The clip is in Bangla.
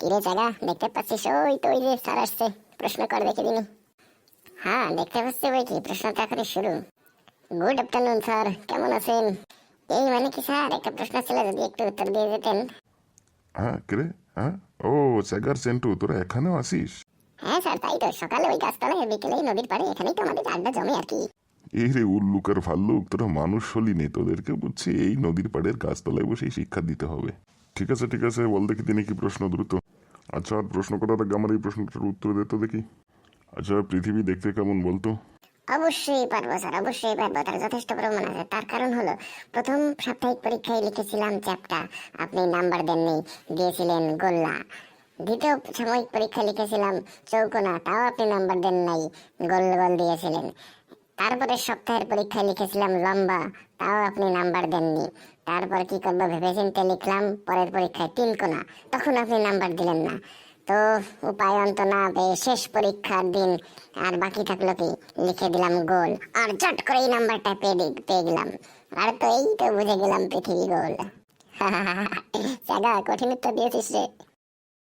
কিরে জায়গা দেখতে পাচ্ছিস? ওই তো ওই যে স্যার আসছে প্রশ্ন কর দেখে দিনি হ্যাঁ দেখতে পাচ্ছি বই কি প্রশ্ন চাকরি শুরু। গুড আফটারনুন স্যার কেমন আছেন? এই মানে কি স্যার একটা প্রশ্ন ছিল যদি একটু উত্তর দিয়ে যেতেন। হ্যাঁ কে হ্যাঁ? ও স্যাগার সেন্টু তোরা এখানেও আসিস? হ্যাঁ স্যার তাই তো সকালে ওই গাছতলায় বিকেলে নদীর পাড়ে এখানেই তো আমাদের আড্ডা জমে আর কি। এই রে উল্লুক আর ভাল্লুক তোরা মানুষ হলি নে তোদেরকে বুঝছি এই নদীর পাড়ের গাছতলায় বসেই শিক্ষা দিতে হবে। ঠিক আছে ঠিক আছে, বল দেখি তিনি কি প্রশ্ন দ্রুত। আচ্ছা প্রশ্ন করার আগে আমার এই প্রশ্নটার উত্তর দে দেখি। আচ্ছা পৃথিবী দেখতে কেমন বলতো অবশ্যই পারব, স্যার, অবশ্যই পারব, তার যথেষ্ট প্রমাণ আছে। তার কারণ হলো, প্রথম সাপ্তাহিক পরীক্ষায় লিখেছিলাম চ্যাপ্টা আপনি নাম্বার দেননি, দিয়েছিলেন গোল্লা। দ্বিতীয় সাময়িক পরীক্ষা লিখেছিলাম চৌকোনা, তাও আপনি নাম্বার দেন নাই, গোল গোল দিয়েছিলেন। তারপরে সপ্তাহের পরীক্ষায় লিখেছিলাম লম্বা, তাও আপনি নাম্বার দেননি। তারপর কি করব ভেবেচিন্তে লিখলাম, পরের পরীক্ষায় তিন কোনা, তখন আপনি নাম্বার দিলেন না। তো উপায় অন্ত না পেয়ে শেষ পরীক্ষার দিন, আর বাকি থাকল কি, লিখে দিলাম গোল, আর চট করে এই নাম্বারটা পেয়ে পেয়ে গেলাম। আর তো এই তো বুঝে গেলাম পৃথিবী গোল। জাগা কঠিন উত্তর দিয়েছিস রে।